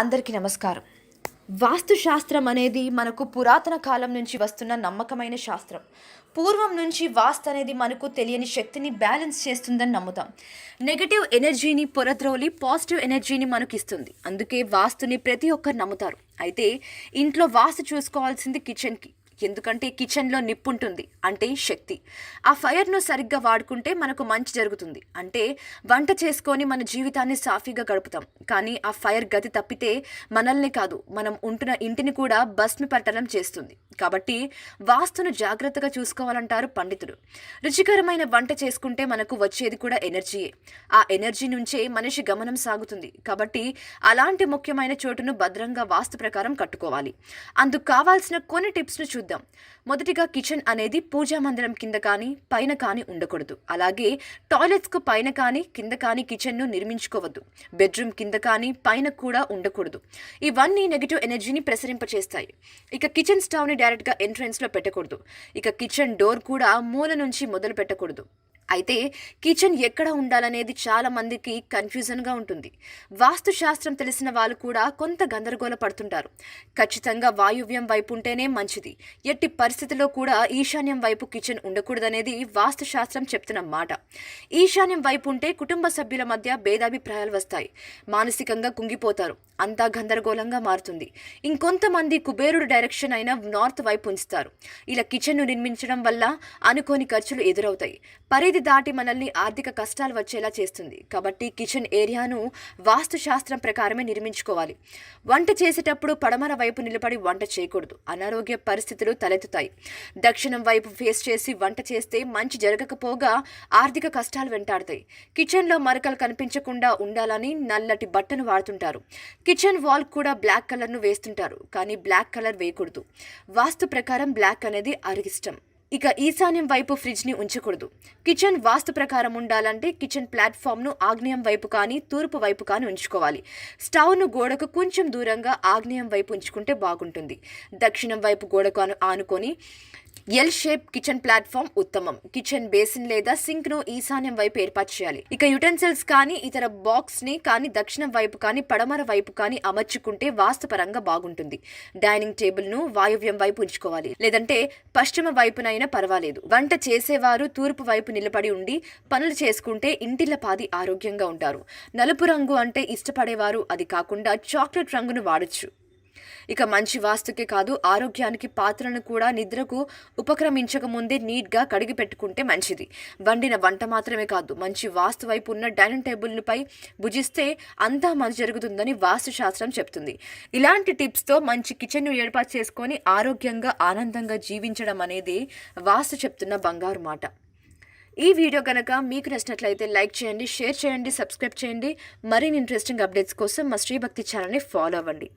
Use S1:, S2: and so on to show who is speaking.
S1: అందరికీ నమస్కారం. వాస్తు శాస్త్రం అనేది మనకు పురాతన కాలం నుంచి వస్తున్న నమ్మకమైన శాస్త్రం. పూర్వం నుంచి వాస్తు అనేది మనకు తెలియని శక్తిని బ్యాలెన్స్ చేస్తుందని నమ్ముతాం. నెగటివ్ ఎనర్జీని పొరద్రోలి పాజిటివ్ ఎనర్జీని మనకు ఇస్తుంది అందుకే వాస్తుని ప్రతి ఒక్కరు నమ్ముతారు. అయితే ఇంట్లో వాస్తు చూసుకోవాల్సింది కిచెన్కి. ఎందుకంటే కిచెన్లో నిప్పుంటుంది అంటే శక్తి. ఆ ఫైర్ను సరిగ్గా వాడుకుంటే మనకు మంచి జరుగుతుంది. అంటే వంట చేసుకొని మన జీవితాన్ని సాఫీగా గడుపుతాం. కానీ ఆ ఫైర్ గతి తప్పితే మనల్ని కాదు మనం ఉంటున్న ఇంటిని కూడా భస్మి పట్టడం చేస్తుంది. కాబట్టి వాస్తును జాగ్రత్తగా చూసుకోవాలంటారు పండితులు రుచికరమైన వంట చేసుకుంటే మనకు వచ్చేది కూడా ఎనర్జీయే. ఆ ఎనర్జీ నుంచే మనిషి గమనం సాగుతుంది. కాబట్టి అలాంటి ముఖ్యమైన చోటును భద్రంగా వాస్తు ప్రకారం కట్టుకోవాలి. అందుకు కావాల్సిన కొన్ని టిప్స్ను చూద్దాం. మొదటిగా కిచెన్ అనేది పూజా మందిరం కింద కానీ పైన కానీ ఉండకూడదు. అలాగే టాయిలెట్స్కు పైన కానీ కింద కానీ కిచెన్ను నిర్మించుకోవద్దు. బెడ్రూమ్ కింద కానీ పైన కూడా ఉండకూడదు. ఇవన్నీ నెగిటివ్ ఎనర్జీని ప్రసరింపచేస్తాయి. ఇక కిచెన్ స్టవ్ని డైరెక్ట్గా ఎంట్రన్స్లో పెట్టకూడదు. ఇక కిచెన్ డోర్ కూడా మూల నుంచి మొదలు పెట్టకూడదు. అయితే కిచెన్ ఎక్కడ ఉండాలనేది చాలా మందికి కన్ఫ్యూజన్గా ఉంటుంది. వాస్తు శాస్త్రం తెలిసిన వాళ్ళు కూడా కొంత గందరగోళ పడుతుంటారు. ఖచ్చితంగా వాయువ్యం వైపు ఉంటేనే మంచిది. ఎట్టి పరిస్థితిలో కూడా ఈశాన్యం వైపు కిచెన్ ఉండకూడదనేది వాస్తు శాస్త్రం చెప్తున్న మాట. ఈశాన్యం వైపు ఉంటే కుటుంబ సభ్యుల మధ్య భేదాభిప్రాయాలు వస్తాయి. మానసికంగా కుంగిపోతారు. అంతా గందరగోళంగా మారుతుంది. ఇంకొంతమంది కుబేరుడు డైరెక్షన్ అయిన నార్త్ వైపు ఉంచుతారు. ఇలా కిచెన్ను నిర్మించడం వల్ల అనుకోని ఖర్చులు ఎదురవుతాయి. పరిధి దాటి మనల్ని ఆర్థిక కష్టాలు వచ్చేలా చేస్తుంది. కాబట్టి కిచెన్ ఏరియాను వాస్తు శాస్త్రం ప్రకారమే నిర్మించుకోవాలి. వంట చేసేటప్పుడు పడమర వైపు నిలబడి వంట చేయకూడదు. అనారోగ్య పరిస్థితులు తలెత్తుతాయి. దక్షిణం వైపు ఫేస్ చేసి వంట చేస్తే మంచి జరగకపోగా ఆర్థిక కష్టాలు వెంటాడతాయి. కిచెన్లో మరకలు కనిపించకుండా ఉండాలని నల్లటి బట్టను వాడుతుంటారు. కిచెన్ వాల్ కూడా బ్లాక్ కలర్ను వేస్తుంటారు. కానీ బ్లాక్ కలర్ వేయకూడదు. వాస్తు ప్రకారం బ్లాక్ అనేది అరిగిష్టం ఇక ఈశాన్యం వైపు ఫ్రిడ్జ్ని ఉంచకూడదు. కిచెన్ వాస్తు ప్రకారం ఉండాలంటే కిచెన్ ప్లాట్ఫామ్ను ఆగ్నేయం వైపు కానీ తూర్పు వైపు కానీ ఉంచుకోవాలి. స్టవ్ను గోడకు కొంచెం దూరంగా ఆగ్నేయం వైపు ఉంచుకుంటే బాగుంటుంది. దక్షిణం వైపు గోడకు అను ఆనుకొని ఎల్ షేప్ కిచెన్ ప్లాట్ఫామ్ ఉత్తమం. కిచెన్ బేసిన్ లేదా సింక్ను ఈశాన్యం వైపు ఏర్పాటు చేయాలి. ఇక యుటెన్సిల్స్ కానీ ఇతర బాక్స్ని కానీ దక్షిణం వైపు కానీ పడమర వైపు కానీ అమర్చుకుంటే వాస్తుపరంగా బాగుంటుంది. డైనింగ్ టేబుల్ను వాయువ్యం వైపు ఉంచుకోవాలి. లేదంటే పశ్చిమ వైపునైనా పర్వాలేదు. వంట చేసేవారు తూర్పు వైపు నిలబడి ఉండి పనులు చేసుకుంటే ఇంటిల పాది ఆరోగ్యంగా ఉంటారు. నలుపు రంగు అంటే ఇష్టపడేవారు అది కాకుండా చాక్లెట్ రంగును వాడచ్చు. ఇక మంచి వాస్తుకే కాదు ఆరోగ్యానికి పాత్రను కూడా నిద్రకు ఉపక్రమించక ముందే నీట్గా కడిగి పెట్టుకుంటే మంచిది. వండిన వంట మాత్రమే కాదు మంచి వాస్తు వైపు ఉన్న డైనింగ్ టేబుల్పై భుజిస్తే అంతా మంచి జరుగుతుందని వాస్తు శాస్త్రం చెప్తుంది. ఇలాంటి టిప్స్తో మంచి కిచెన్ను ఏర్పాటు చేసుకొని ఆరోగ్యంగా ఆనందంగా జీవించడం అనేది వాస్తు చెప్తున్న బంగారు మాట. ఈ వీడియో కనుక మీకు నచ్చినట్లయితే లైక్ చేయండి షేర్ చేయండి సబ్స్క్రైబ్ చేయండి. మరిన్ని ఇంట్రెస్టింగ్ అప్డేట్స్ కోసం మా శ్రీభక్తి ఛానల్ని ఫాలో అవ్వండి.